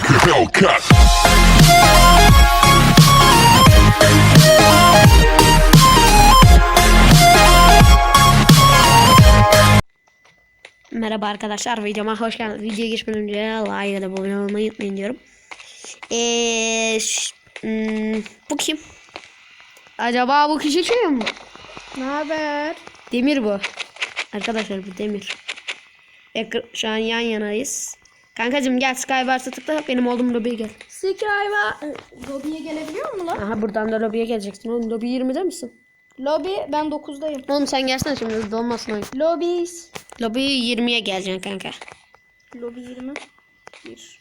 like a Hellcat. Merhaba arkadaşlar videoma hoş geldiniz. Videoya geçmeden önce like da abone olmayı unutmayın diyorum. Eee ş- hmm, bu kim? Acaba bu kişi kim? Ne haber? Demir bu. Arkadaşlar bu Demir. Ekr- şu an yan yanayız. Kankacım gel Skybars'a tıkla benim olduğum lobiye gel. Skyva Lobby'ye gelebiliyor mu lan? Aha buradan da lobiye geleceksin. Oğlum lobi 20'de misin? Lobby ben 9'dayım. Oğlum sen gelsene şimdi hızlı olmasın oyun. Lobbies. Lobi 20'ye geleceksin kanka. Lobby 20. 1.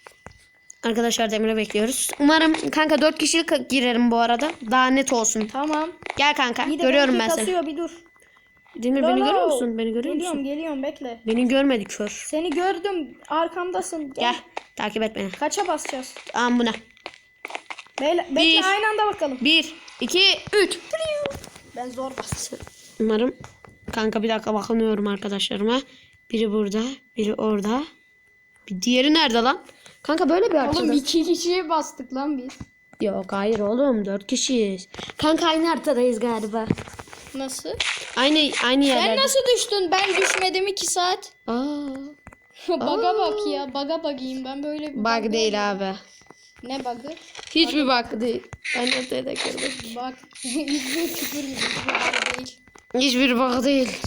Arkadaşlar Demir'i bekliyoruz. Umarım kanka 4 kişilik girerim bu arada. Daha net olsun. Tamam. Gel kanka. İyi de Görüyorum ben seni. kasıyor bir dur. Demir beni Lolo. görüyor musun? Beni görüyor Geliyorum musun? geliyorum bekle. Beni görmedi kör. Seni gördüm arkamdasın. Gel. Gel. Takip et beni. Kaça basacağız? Tamam buna. Bekle, bekle Bir. aynı anda bakalım. 1, 2, 3. Ben zor bastım. Umarım. Kanka bir dakika bakınıyorum arkadaşlarıma. Biri burada. Biri orada. Bir diğeri nerede lan? Kanka böyle bir haritada. Oğlum iki kişiye bastık lan biz. Yok hayır oğlum 4 kişiyiz. Kanka aynı haritadayız galiba. Nasıl? Aynı aynı Sen yerlerde. nasıl düştün? Ben düşmedim 2 saat. Aa, baga bak ya. Baga bagayım ben böyle bir bug değil abi. Ne bug'ı? Hiçbir bug değil. Ben ortaya da kırdım. Bak. Yüzün küfür mü? Hiçbir bug değil. Hiçbir bug değil.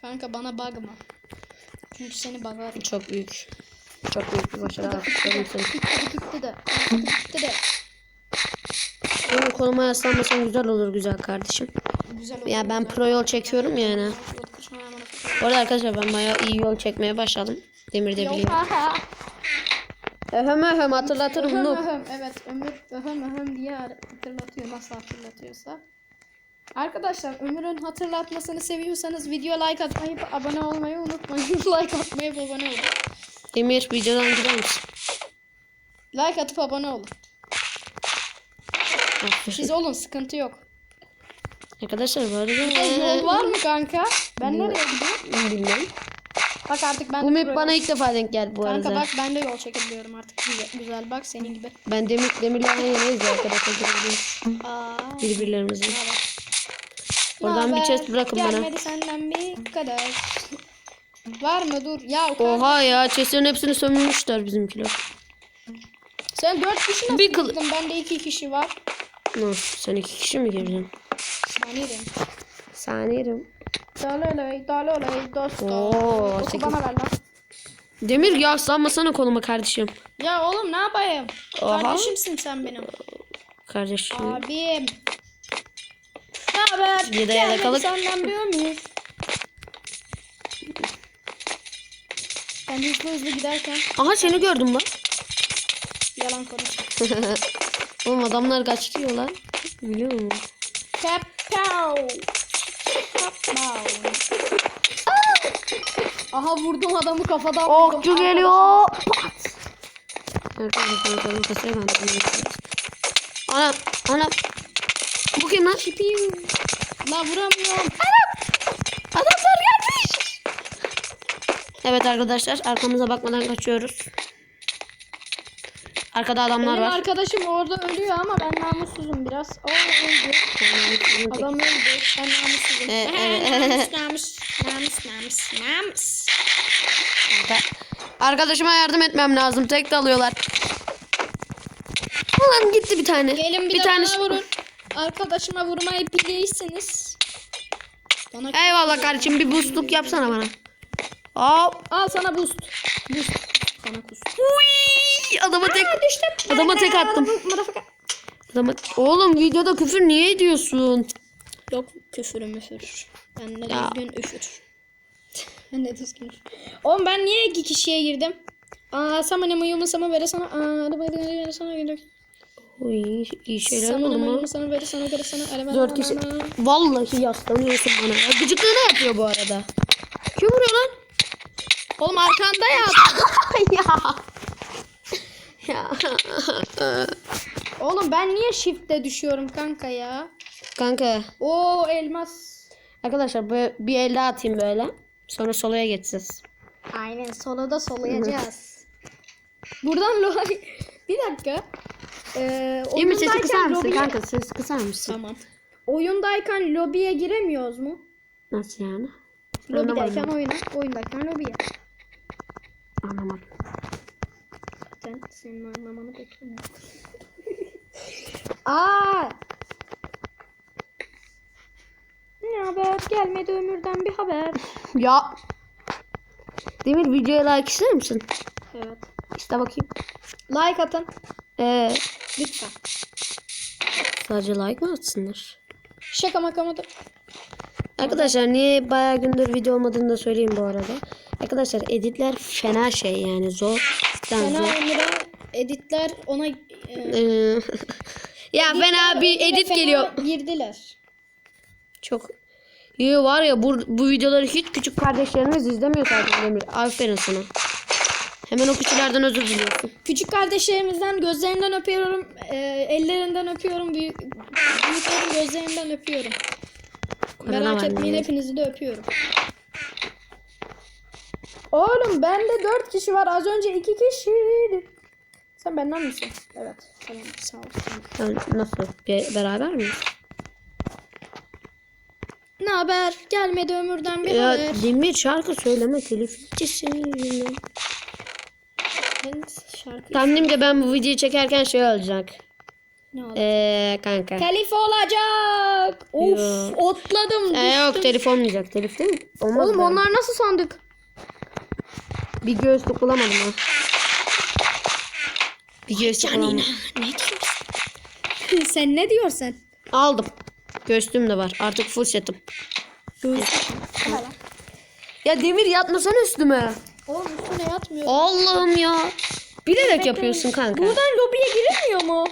Kanka bana bagma. Çünkü seni bagarım. Çok büyük. Çok büyük bir başarı söyleyeyim sana. Gitti gitti de. Gitti de. Benim koluma yaslanmasan güzel olur güzel kardeşim. Güzel. Ya ben pro yol çekiyorum yani. Bu arada arkadaşlar ben bayağı iyi yol çekmeye başladım. Demir de biliyor. Aha. Öhem öhem hatırlatırım Öhüm noob. öhüm. Evet Ömür öhüm öhüm diye hatırlatıyor. Nasıl hatırlatıyorsa. Arkadaşlar Ömür'ün hatırlatmasını seviyorsanız video like atmayı abone olmayı unutmayın. like atmayı abone olun. Demir videodan gider misin? Like atıp abone olun. Siz olun sıkıntı yok. Arkadaşlar bu arada Yol var mı kanka? Ben nereye gidiyorum? bilmiyorum. Bak artık ben Bu map bana ilk defa denk geldi bu Kanka arada. bak ben de yol çekebiliyorum artık. Güzel, güzel bak senin gibi. Ben Demir Demir'le yan yanayız ya arkadaşlar. haber? Oradan bir chest bırakın bana. Gelmedi senden bir kadar. Var mı dur. Ya. Oha ya chestlerin hepsini sömürmüşler bizimkiler. Sen dört kişi nasıl Bir kıl- girdin? Bende iki kişi var. Nasıl? Sen iki kişi mi girdin? Sanırım. Saniyerim. Dalalay dalalay dostum. Oo, Oku sekiz. bana ver lan. Demir yaslanmasana koluma kardeşim. Ya oğlum ne yapayım? Oha. Kardeşimsin sen benim. Kardeşim. Abim. Ne haber? Gelmedi yalakalık. Senden bir ömür. Ben hızlı hızlı giderken Aha seni gördüm lan. yalan konuş. Oğlum adamlar kaç diyor lan. Biliyor musun? Kapow. Kapow. Aha vurdum adamı kafadan vurdum. Okçu geliyor. Arkadaşlar kolum kasaya ben bunu yapıyorum. Ana ana. Bu kim lan? Piu. La vuramıyorum. Adamlar gelmiş. Evet arkadaşlar arkamıza bakmadan kaçıyoruz. Arkada adamlar Benim var. arkadaşım orada ölüyor ama ben namussuzum biraz. Oo öldü. Adam öldü. Ben namussuzum. Ee, evet. namus, namus, namus, namus, namus. Arkadaşıma yardım etmem lazım. Tek dalıyorlar. Ulan gitti bir tane. Gelin bir, bir tane. vurun. Arkadaşıma vurmayı bilirsiniz. Bana Eyvallah kardeşim bir boostluk yapsana bana. Hop. Al sana boost. Boost. Sana kus. Uy, adama tek adama tek attım. Adama oğlum videoda küfür niye ediyorsun? Yok küfür müfür. Ben de Ya. düzgün üfür. ben de düzgün üfür. Oğlum ben niye iki kişiye girdim? Aa sama ne muyumu sama vere sana. Aa hadi hadi hadi sana gidelim. Uy, iyi şeyler oldu mu? sana vere sana vere sana. Dört kişi. Vallahi yaslanıyorsun bana. Gıcıklığını yapıyor bu arada. Oğlum arkanda ya. ya. Ya. Oğlum ben niye shift'te düşüyorum kanka ya? Kanka. Oo elmas. Arkadaşlar böyle bir el daha atayım böyle. Sonra soloya geçeceğiz. Aynen sola da solayacağız. Buradan lo Bir dakika. Ee, Emir sesi kısar mısın lobiye- kanka? Sesi kısar mısın? Tamam. Oyundayken lobiye giremiyoruz mu? Nasıl yani? Lobideyken oyuna, oyundayken lobiye. Anlamadım. Zaten senin anlamanı beklemiyorum. Aa! Ne haber? Gelmedi ömürden bir haber. Ya. Demir videoya like ister misin? Evet. İste bakayım. Like atın. Ee, Lütfen. sadece like mı atsınlar? Şaka maka maka. Arkadaşlar niye bayağı gündür video olmadığını da söyleyeyim bu arada. Arkadaşlar editler fena şey yani zor. Fena zor. Editler ona e, Ee, ya fena bir edit fena geliyor. Girdiler. Çok iyi var ya bu, bu videoları hiç küçük kardeşlerimiz izlemiyor zaten Demir. Aferin sana. Hemen o küçüklerden özür diliyorsun. Küçük kardeşlerimizden gözlerinden öpüyorum. e, ellerinden öpüyorum. Büyük, büyüklerin gözlerinden öpüyorum. Korona Merak etmeyin hepinizi de öpüyorum. Oğlum bende dört kişi var. Az önce iki kişiydi. Sen benden misin? Evet. Tamam sağ ol. Yani nasıl? Be- beraber miyiz? Ne haber? Gelmedi ömürden bir Ya haber. Demir şarkı söyleme telif. Ben şarkı Tahminim de ben bu videoyu çekerken şey olacak. ne? Eee kanka. Telif olacak. Of otladım. Ee, yok telif olmayacak. Telif değil mi? Olmaz Oğlum be. onlar nasıl sandık? Bir göğüslük bulamadım ha. Bir göğüslük bulamadım. Ne diyorsun? Sen ne diyorsun? Aldım. Göğüslüğüm de var. Artık full setim. Ya Demir yatmasana üstüme. Oğlum üstüne yatmıyor. Allah'ım ya. Bilerek yapıyorsun kanka. Buradan lobiye girilmiyor mu?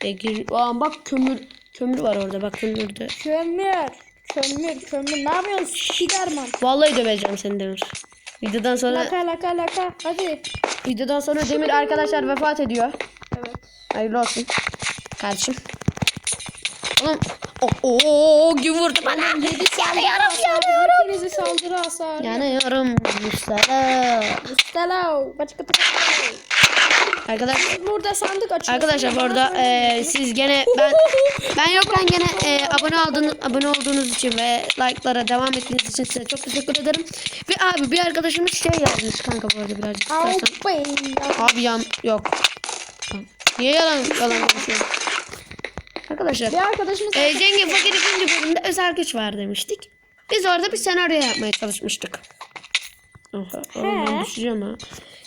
E, gir- Aa, bak kömür kömür var orada bak kömürde. Kömür. Kömür kömür. Ne yapıyorsun Spiderman? Vallahi döveceğim seni Demir. Videodan sonra Laka laka laka. Hadi. videodan sonra Demir arkadaşlar vefat ediyor. Evet. Hayırlı olsun. Kardeşim. Oğlum. Oh, oh, oh, gibi vurdu bana. Saldırı yanıyorum, Hepinizi saldırı hasar. Yanıyorum. Mustafa. Stella. Başka türlü. Arkadaşlar Burada sandık açıyoruz. Arkadaşlar bu arada e, siz gene ben ben yokken gene e, abone olduğunuz abone olduğunuz için ve like'lara devam ettiğiniz için size çok teşekkür ederim. Ve abi bir arkadaşımız şey yazmış kanka bu arada birazcık istersen. Abi yan yok. Niye yalan yalan konuşuyorsun? Arkadaşlar Bir arkadaşımız e, zengin fakir ikinci bölümde özel güç var demiştik. Biz orada bir senaryo yapmaya çalışmıştık. Oha, oradan düşeceğim ha.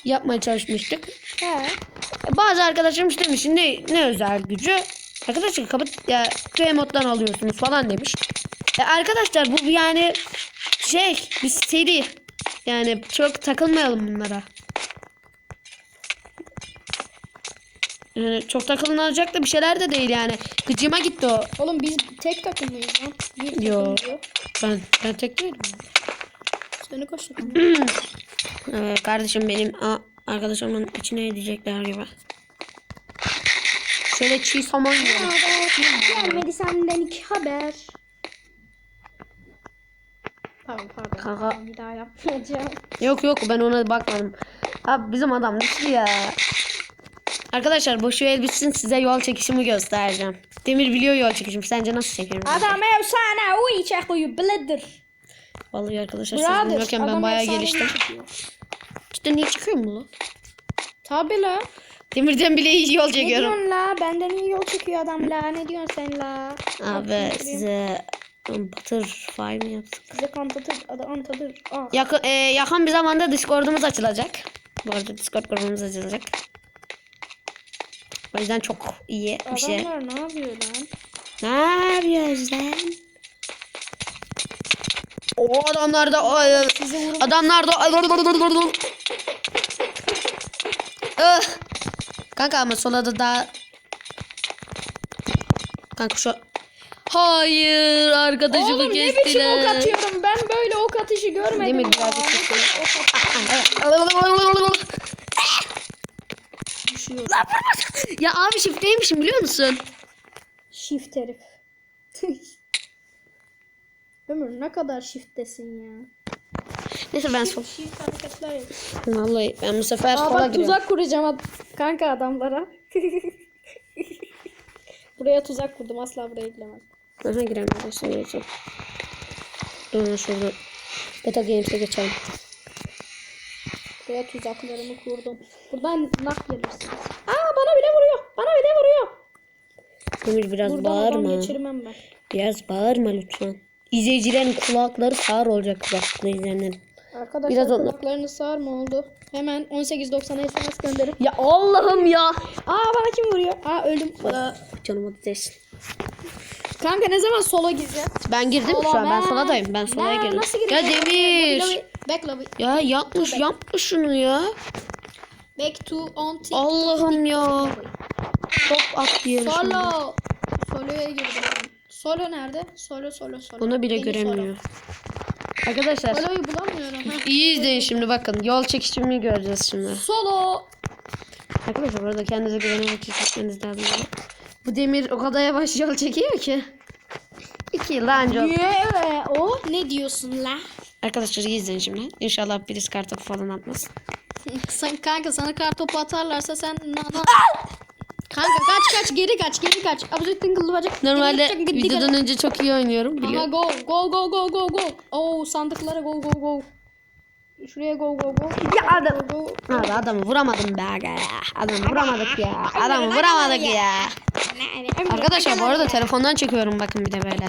Yapmaya çalışmıştık. He. Bazı arkadaşlarım işte demiş ne, ne özel gücü? Arkadaşlar kapat ya moddan alıyorsunuz falan demiş. E, arkadaşlar bu yani şey bir seri. Yani çok takılmayalım bunlara. Yani çok takılınacak da bir şeyler de değil yani. Gıcıma gitti o. Oğlum biz tek takım mıyız lan? Bir Yo. diyor. Ben, ben tek değilim. Seni kaç takım? Ee, kardeşim benim a, arkadaşımın içine edecekler gibi. Şöyle çiğ somon. Gelmedi senden iki haber. Pardon pardon. Kanka. Bir daha yapmayacağım. Yok yok ben ona bakmadım. Abi bizim adam düştü ya. Arkadaşlar bu şu el bitsin size yol çekişimi göstereceğim. Demir biliyor yol çekişimi. Sence nasıl çekerim? Adam efsane uy çekiyor blender. Vallahi arkadaşlar siz bilmiyorken ben bayağı geliştim. çekiyor. İşte niye çıkıyor mu lan? Tabi la. Demirden bile iyi yol Ne çekiyorum. diyorsun la? Benden iyi yol çekiyor adam la. Ne diyorsun sen la? Abi size butterfly mı yaptık? Size kantatır. Adı antadır. Ah. Yakın, e, yakın bir zamanda Discord'umuz açılacak. Bu arada Discord grubumuz açılacak. O yüzden çok iyi bir şey. Adamlar ne yapıyor lan? Ne yapıyoruz lan? O adamlar da adamlar da Ah! Kanka ama sola da daha Kanka şu Hayır arkadaşımı Oğlum ne biçim ok kestiler. atıyorum? Ben böyle ok atışı görmedim. Değil mi? Birazcık Ne kesin. kadar ok atışıyor. ya abi şifreymişim biliyor musun? Shift herif. Ömür ne kadar shift'tesin ya. Neyse ben sol. Hareketler yap. Vallahi ben bu sefer Aa sola bak giriyorum. tuzak kuracağım ad- kanka adamlara. buraya tuzak kurdum asla buraya giremez. Aha giremiyorum. Sen geçeceğim. Dur şurada. Beta Games'e geçelim. Buraya tuzaklarımı kurdum. Buradan nak gelirsiniz. Aa bana bile vuruyor. Bana bile vuruyor. Demir biraz Buradan adam bağırma. geçirmem ben. Biraz bağırma lütfen. İzleyicilerin kulakları sağır olacak kulaklıkla izleyenlerin. Arkadaşlar Biraz kulaklarını sağır mı oldu? Hemen 1890 SMS gönderin. Ya Allah'ım ya. Aa bana kim vuruyor? Aa öldüm. Aa, Canıma değsin. Kanka ne zaman solo gireceğiz? Ben girdim şu an. Ben soladayım. Ben solaya Ben girdim. Nasıl Ya? Demir. Back lobby. Ya yapmış yapmış şunu ya. Back to on tick. Allah'ım ya. Çok at diye Solo. Solo'ya girdim. Solo nerede? Solo solo solo. Bunu bile Beni göremiyor. Arkadaşlar Solo. Solo'yu bulamıyorum. İyi izleyin şimdi bakın. Yol çekişimi göreceğiz şimdi. Solo. Arkadaşlar burada kendinize güvenerek çekmeniz lazım. Bu demir o kadar yavaş yol çekiyor ki. İki yıl anca. oldu. Yeah. O ne diyorsun la? Arkadaşlar iyi izleyin şimdi. İnşallah birisi kartopu falan atmaz. Sen kanka sana kar topu atarlarsa sen nana. Kanka kaç kaç geri kaç geri kaç. Abdülhamit tıngıllı bacak. Normalde kaç, geri videodan önce çok iyi oynuyorum Aha biliyorum. go go go go go go. Oo sandıklara go go go. Şuraya go go go. Ya adam. Go, go. Abi adamı vuramadım be aga ya. Adamı vuramadık ya. Adamı vuramadık ya. Arkadaşlar bu arada telefondan çekiyorum bakın bir de böyle.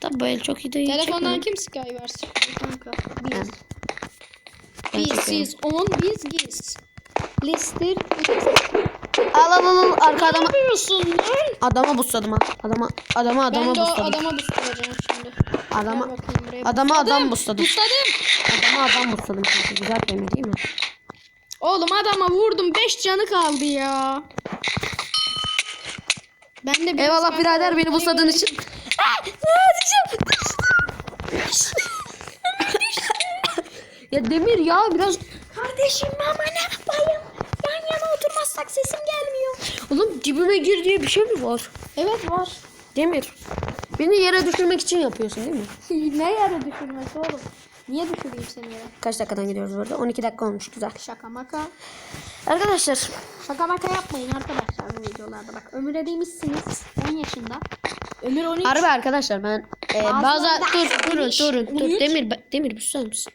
Tabi böyle çok iyi değil. Telefondan kim Skywars kanka? Biz. Ben. Biz çekiyorum. siz on biz giz. Lister. Al al al al arka adama. Ne yapıyorsun lan? Adama busladım ha. Adama adama adama Ben de busladım. adama busturacağım şimdi. Adama bakayım adama adam Busladım, busladım. Adama adam busladım kanka. Güzel kelime değil mi? Oğlum adama vurdum 5 canı kaldı ya. Ben de Eyvallah birader beni busladığın için. Ah, ya Demir ya biraz Kardeşim ama ne yapayım? Yan yana oturmazsak sesim gelmiyor. Oğlum dibime gir diye bir şey mi var? Evet var. Demir. Beni yere düşürmek için yapıyorsun değil mi? ne yere düşürmesi oğlum? Niye düşüreyim seni yere? Kaç dakikadan gidiyoruz burada? 12 dakika olmuş güzel. Şaka maka. Arkadaşlar Şaka maka yapmayın arkadaşlar bu videolarda. Bak Ömür'e demişsiniz 10 yaşında. Ömür 13. harbi arkadaşlar ben e, bazı dur durun durun dur. Demir Demir bir susar mısın?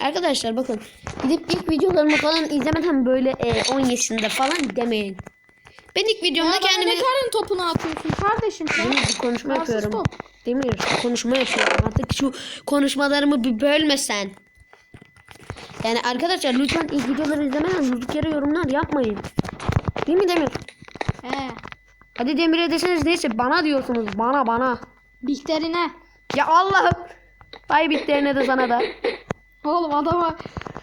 Arkadaşlar bakın gidip ilk videolarımı falan izlemeden böyle e, 10 yaşında falan demeyin. Ben ilk videomda Ya kendimi ne karın topunu atıyorsun kardeşim sen? Demir bir konuşma Rahatsız yapıyorum. top. Demir konuşma yapıyorum. Artık şu konuşmalarımı bir bölmesen. Yani arkadaşlar lütfen ilk videoları izlemeden durduk yere yorumlar yapmayın. Değil mi Demir? He. Hadi Demir'e deseniz neyse bana diyorsunuz. Bana bana. Bihterine. Ya Allah'ım. Bay bitlerine de sana da. Oğlum adama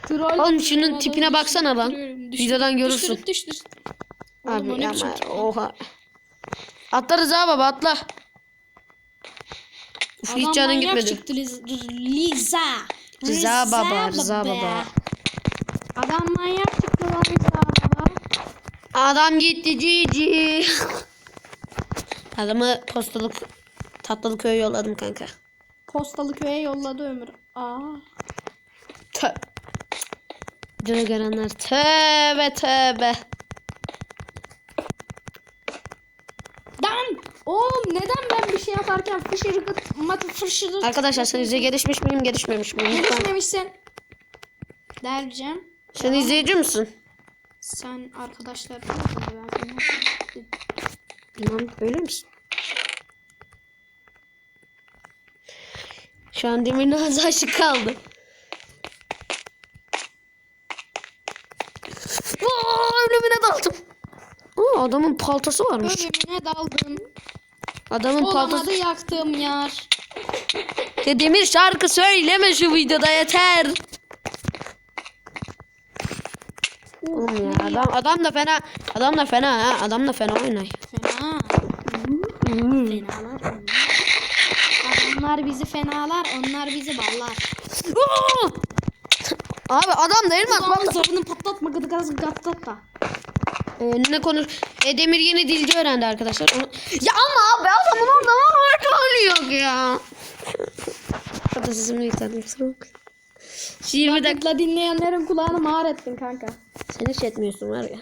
troll. Oğlum şunun tipine baksana lan. Videodan görürsün. Düşür, düş, Oğlum Abi ne biçim ama oha. Atlarız ha baba atla. Uf, Adam hiç canın gitmedi. çıktı Liz- Liza. Rıza baba, Rıza baba. Adam manyak çıktı lan Rıza baba. Adam gitti cici. Adamı postalık tatlılı köye yolladım kanka. Postalı köye yolladı Ömür. Aa. Tö. Videoda görenler tövbe tövbe. Dan! Oğlum neden ben bir şey yaparken fışır gıt matı fışır Arkadaşlar sizce gelişmiş miyim gelişmemiş miyim? Gelişmemişsin. Dereceğim. Sen izleyici misin? Sen arkadaşlar ben Bilmem öyle misin? Şu an Demir'in ağzı açık kaldı. Aa, ölümüne daldım. Aa, adamın paltası varmış. Ölümüne daldım. Adamın paltası. Olamadı yaktığım yar. Ya Demir şarkı söyleme şu videoda yeter. Oğlum ya adam adam da fena adam da fena ha adam da fena oynay. Fena. Hmm. Fenalar onlar. Bizi fenalar, onlar bizi ballar. Abi adam da elmas Kulağın bak. zarını patlatma gıdı gazı gatlat da. Ee, ne konuş? E, Demir yeni dilci öğrendi arkadaşlar. Onu... Ya ama abi adamın orada var orada ölüyor ya. Hatta sesimle yükseldim kusura. Şu 20 dakika. Tıkla dinleyenlerin kulağını mağar ettin kanka. Sen hiç etmiyorsun var ya.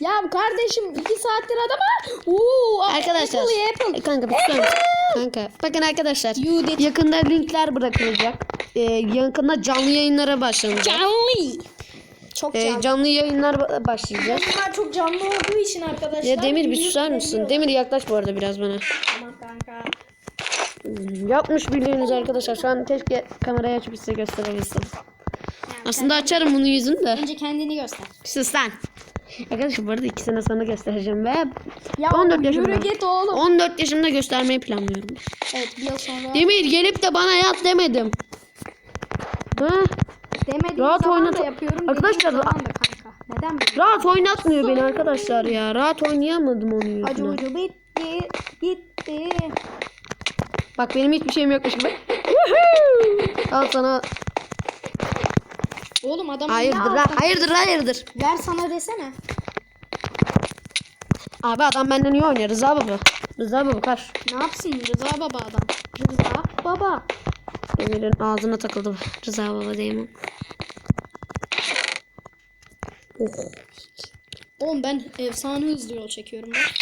Ya kardeşim iki saattir adama. Oo, Arkadaşlar. Apple, Apple. E, Kanka bir mısın? Kanka. Bakın arkadaşlar. Yakında linkler bırakılacak. Ee, yakında canlı yayınlara başlanacak. Canlı. Çok Ee, canlı. canlı yayınlar ba- başlayacak. Bunlar çok canlı olduğu için arkadaşlar. Ya Demir bir susar mısın? Demir yaklaş bu arada biraz bana. Tamam kanka. Yapmış bildiğiniz arkadaşlar. Şu an keşke kamerayı açıp size gösterebilsem. Aslında açarım bunun yüzünü de. Önce kendini göster. Sus lan. Arkadaşlar bu arada iki sene sonra göstereceğim ve Ya 14 yaşımda. Git oğlum. 14 yaşımda göstermeyi planlıyorum. Evet bir yıl sonra. Demir gelip de bana yat demedim. Ha? Demediğim Rahat zaman oynat- da yapıyorum. Arkadaşlar, da kanka. Neden böyle? Rahat oynatmıyor beni arkadaşlar ya. Rahat oynayamadım Acı yüzünden. ucu bitti. Gitti. Bak benim hiçbir şeyim yokmuş gibi. Al sana. Oğlum adam Hayırdır lan? Hayırdır hayırdır. Ver sana desene. Abi adam benden iyi oynuyor. Rıza baba. Rıza baba kaç. Ne yapsın Rıza baba adam? Rıza baba. Demir'in ağzına takıldı. Rıza baba diyemem. Oğlum ben efsane hızlı yol çekiyorum bak.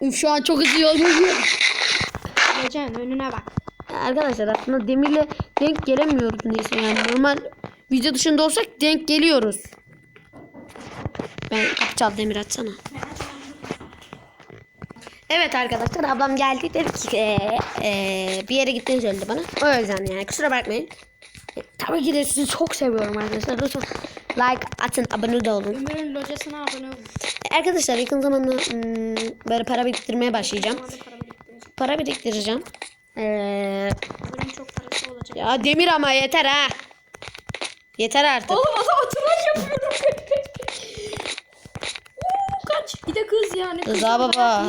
Üf şu an çok hızlı yol geliyor. Geçen önüne bak. Arkadaşlar aslında Demir'le denk gelemiyoruz neyse yani. Normal video dışında olsak denk geliyoruz. Ben kapı çal Demir açsana. Evet arkadaşlar ablam geldi dedi ki eee, eee, bir yere gittiğini söyledi bana. O yüzden yani kusura bakmayın. E, tabii ki de sizi çok seviyorum arkadaşlar. Lütfen like atın abone de olun. Ömer'in locasına abone olun. Arkadaşlar yakın zamanda hmm, böyle para biriktirmeye başlayacağım. Para biriktireceğim. Para biriktireceğim. Eee Ömer'in çok parası olacak. Ya Demir ama yeter ha. Yeter artık. Oğlum adam oturak yapıyorum. Kaç. Bir de kız yani. Kız Rıza baba.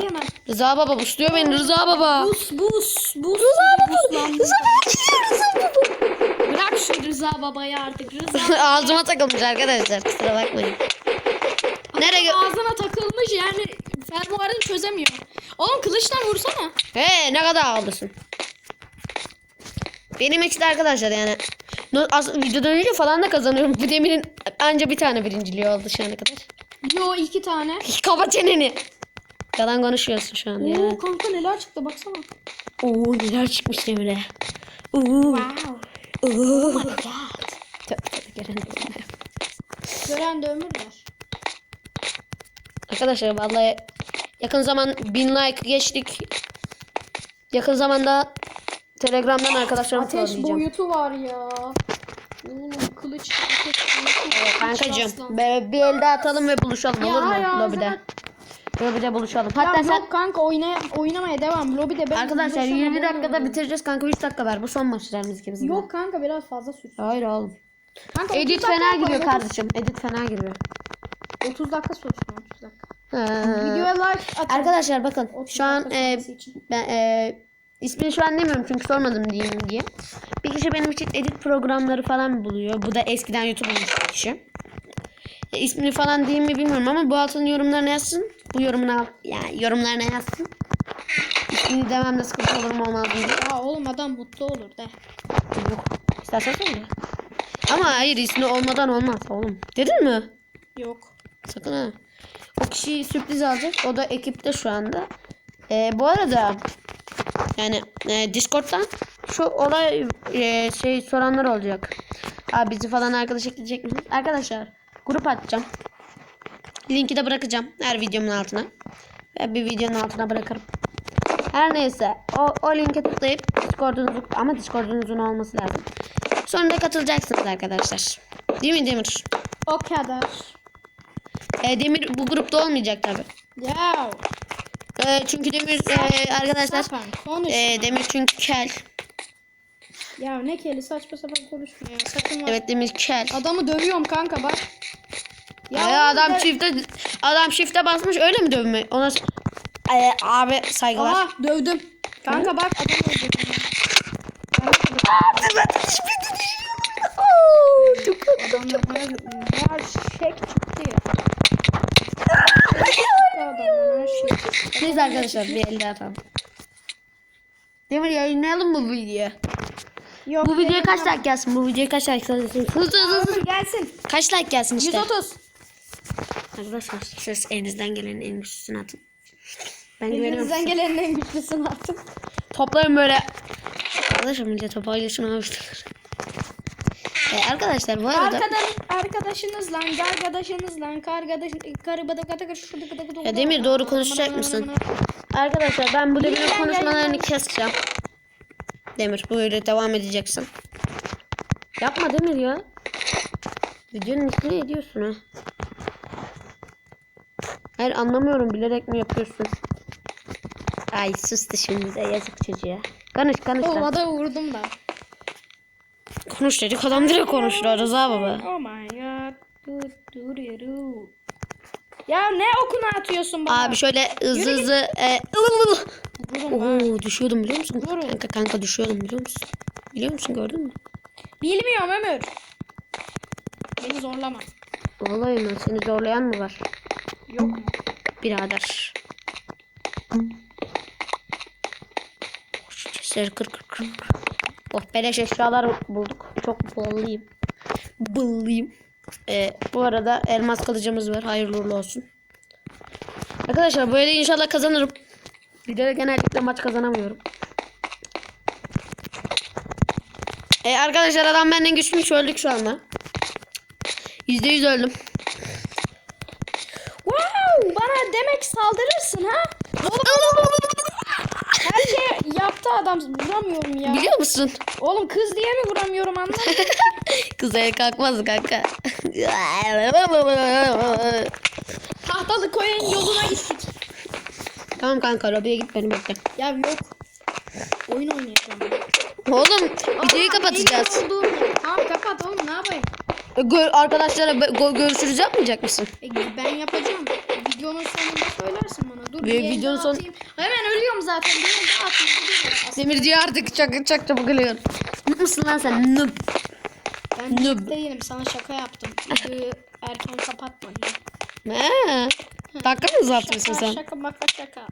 Rıza baba busluyor beni Rıza baba. Bus bus bus. Rıza baba. Rıza baba Rıza baba. Bırak şu Rıza babayı artık. Rıza Ağzıma takılmış arkadaşlar kusura bakmayın. Nereye gö- ağzına takılmış yani fermuarını çözemiyor. Oğlum kılıçla vursana. He ne kadar aldısın? Benim için de arkadaşlar yani no- az, videodan önce falan da kazanıyorum. Bu demirin anca bir tane birinciliği oldu şu ana kadar. Yo iki tane. Kapa çeneni. Yalan konuşuyorsun şu an ya. Oo kanka neler çıktı baksana. Oo neler çıkmış Demir'e. Oo. Wow. Oo. God. Tövbe tövbe, gelen de- Gören de ömür ver. Arkadaşlar vallahi yakın zaman bin like geçtik. Yakın zamanda Telegram'dan arkadaşlarımı Ateş boyutu var ya. Oğlum kılıç ateş boyutu. Kankacığım be- bir elde atalım ve buluşalım Ya olur mu? hayır, Lobide. ağzına- Lobide buluşalım. Ya Hatta sen yok kanka oynaya, oynamaya devam. Lobide ben arkadaşlar boşuna 20 dakikada bulamıyorum. bitireceğiz kanka 3 dakika ver. Bu son maçlarımız ikimizin. Yok kanka biraz fazla sürsün. Hayır oğlum. Kanka Edit 30 dakika fena giriyor 30 kardeşim. Edit fena giriyor. 30 dakika sürsün 30 dakika. Ee, Videoya like atın. Arkadaşlar bakın 30 şu an e, ben e, ismini şu an demiyorum çünkü sormadım diyeyim diye. Bir kişi benim için edit programları falan buluyor. Bu da eskiden YouTube olmuş bir kişi. E, ismini falan diyeyim mi bilmiyorum ama bu altın yorumlarına yazsın. Bu yorumuna yani yorumlarına yazsın. İsmini dememde sıkıntı olur mu olmaz mı oğlum adam mutlu olur de. Yok. İstersen söyle. Ama hayır ismi olmadan olmaz oğlum. Dedin mi? Yok. Sakın ha. O kişiyi sürpriz alacak. O da ekipte şu anda. Ee, bu arada yani e, Discord'dan şu olay e, şey soranlar olacak. Abi bizi falan arkadaş ekleyecek misiniz? Arkadaşlar grup atacağım. Linki de bırakacağım her videomun altına. Ve bir videonun altına bırakırım. Her neyse o, o linke tıklayıp Discord'unuzu ama Discord'unuzun olması lazım. Sonra da katılacaksınız arkadaşlar. Değil mi Demir? O kadar. E, Demir bu grupta olmayacak tabi. Ya. E, çünkü Demir e, arkadaşlar Sapan konuş. e, Demir çünkü kel. Ya ne keli saçma sapan konuşma ya. Sakın var. Evet Demir kel. Adamı dövüyorum kanka bak. Ya, oğlum adam de- çifte adam çifte basmış öyle mi dövme? Ona e, abi saygılar. Aha dövdüm. Kanka bak adam öldürdüm. Adamlar her, her şey çıktı ya. Neyse arkadaşlar bir elde atalım. Demir yayınlayalım mı bu videoyu? Yok, Bu videoya kaç like gelsin? Bu videoya kaç like gelsin? Hızlı hızlı hızlı. Gelsin. Kaç like gelsin işte? 130. Arkadaşlar siz elinizden gelenin en güçlüsünü atın. Ben güveniyorum. Elinizden gelenin en güçlüsünü attım. Toplayın böyle. Arkadaşlar millet toparlıyorsun almışlar. Ee, arkadaşlar bu arada Arkadan arkadaşınızla, arkadaşınızla, kargadaş, karı bada kata kata şurada kata kata. Ya Demir, doğru konuşacak mısın? arkadaşlar ben bu Demir'in konuşmalarını keseceğim. Demir böyle devam edeceksin. Yapma Demir ya. Videonun içine ediyorsun ha. Hayır anlamıyorum bilerek mi yapıyorsun? Ay sustu şimdi yazık çocuğa. Oğlum lan. adamı vurdum da. Konuş dedik adam direkt konuştu Rıza baba. Oh my god. Dur dur yürü. Ya ne okunu atıyorsun bana? Abi şöyle hızlı hızlı e. Oo düşüyordum biliyor musun? Durun. Kanka kanka düşüyordum biliyor musun? Biliyor musun gördün mü? Bilmiyorum Ömür. Beni zorlama. Vallahi ben seni zorlayan mı var? Yok mu? Birader. Şu chestleri kır kır kır. kır. Oh beleş eşyalar bulduk. Çok ballıyım. Ballıyım. Ee, bu arada elmas kılıcımız var. Hayırlı uğurlu olsun. Arkadaşlar böyle inşallah kazanırım. Videoda genellikle maç kazanamıyorum. Ee, arkadaşlar adam benden güçlüymüş öldük şu anda. %100 öldüm. Wow, bana demek saldırırsın ha? Her şey yaptı adam vuramıyorum ya. Biliyor musun? Oğlum kız diye mi vuramıyorum anladın mı? Kız el kalkmaz kanka. Tahtalı koyun yoluna gittik. tamam kanka lobiye git beni bekle. Ya yok. Oyun oynayacağım. Oğlum videoyu kapatacağız. Tamam kapat oğlum ne yapayım? Gör, arkadaşlara go- görüşürüz yapmayacak mısın? E, ben yapacağım. Videonun sonunda söylersin bana. Dur Ve bir videonun son- atayım. Hemen ölüyorum zaten. Bir daha atayım. gidiyorum. Demir diyor artık çok çok çabuk ölüyor. Noob musun lan sen? Noob. Ben Noob. değilim. Sana şaka yaptım. Videoyu erken kapatma. He. Dakika mı Şaka sen? şaka maka şaka.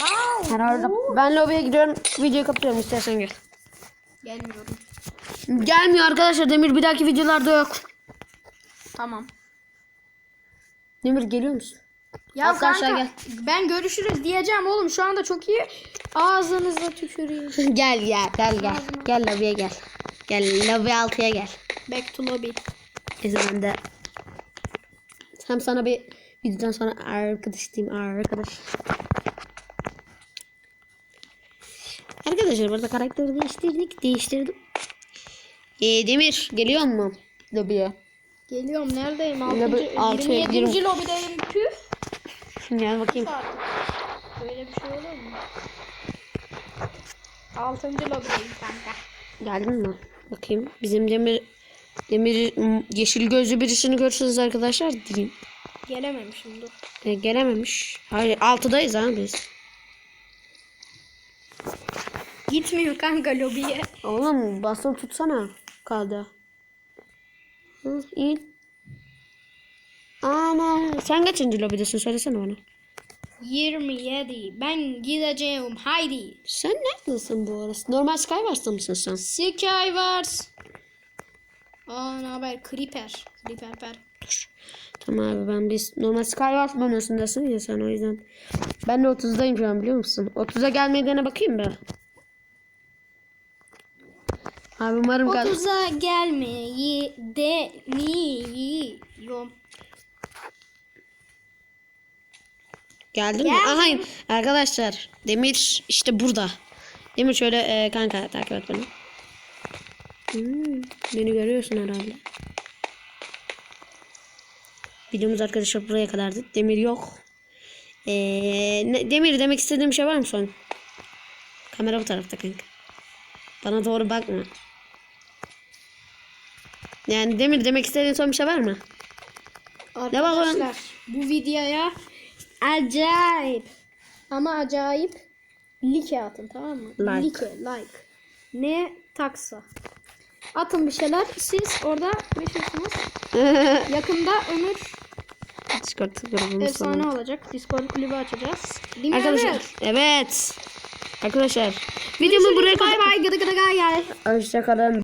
Wow. Ben orada. Ben lobiye gidiyorum. Videoyu kapatıyorum istersen gel. Gelmiyorum. Gelmiyor arkadaşlar. Demir bir dahaki videolarda yok. Tamam. Demir geliyor musun? Ya Arkadaşlar kanka gel. ben görüşürüz diyeceğim oğlum. Şu anda çok iyi. Ağzınıza tüküreyim. gel ya gel gel. Gel lobiye gel. Gel lobi altıya gel. Back to lobby. O zaman da hem sana bir videodan sonra arkadaş diyeyim arkadaş. Arkadaşlar burada karakteri değiştirdik. Değiştirdim. Ee, Demir geliyor mu? Lobiye. Geliyorum neredeyim? Lobi 6. altıya 27. girin. lobideyim. Püf. Gel bakayım. Artık. Böyle bir şey olur mu? 6. lobideyim kanka. Geldin mi? Bakayım. Bizim Demir Demir m, yeşil gözlü birisini görürsünüz arkadaşlar diyeyim. Gelememişim dur. Ee, gelememiş. Hayır altıdayız ha biz. Gitmiyor kanka lobiye. Oğlum basılı tutsana kaldı. Hı, in. Ana sen kaçıncı lobidesin söylesene bana. 27. Ben gideceğim. Haydi. Sen neredesin bu arası? Normal Skywars'ta mısın sen? Skywars. Aa ne haber? Creeper. Creeper per. Tamam abi ben biz normal Skywars menüsündesin ya sen o yüzden. Ben de 30'dayım şu an biliyor musun? 30'a gelmeye dene bakayım be. Abi umarım gel. 30'a gelmeyi deniyorum. Geldin mi? Aha arkadaşlar Demir işte burada. Demir şöyle e, kanka takip et beni. Hmm, beni görüyorsun herhalde. Videomuz arkadaşlar buraya kadardı. Demir yok. Ee, ne- Demir demek istediğim şey var mı son? Kamera bu tarafta kanka. Bana doğru bakma. Yani Demir demek istediğin son bir şey var mı? Ne? Arkadaşlar bu videoya acayip ama acayip like atın tamam mı? Like. like. Ne taksa. Atın bir şeyler. Siz orada yaşıyorsunuz. Yakında Ömür Discord grubumuz efsane falan. olacak. Discord kulübü açacağız. Değil mi Arkadaşlar Ömür? evet. Arkadaşlar videomu buraya Bay kadar. bay gıdı gıdı gay gay. Hoşçakalın.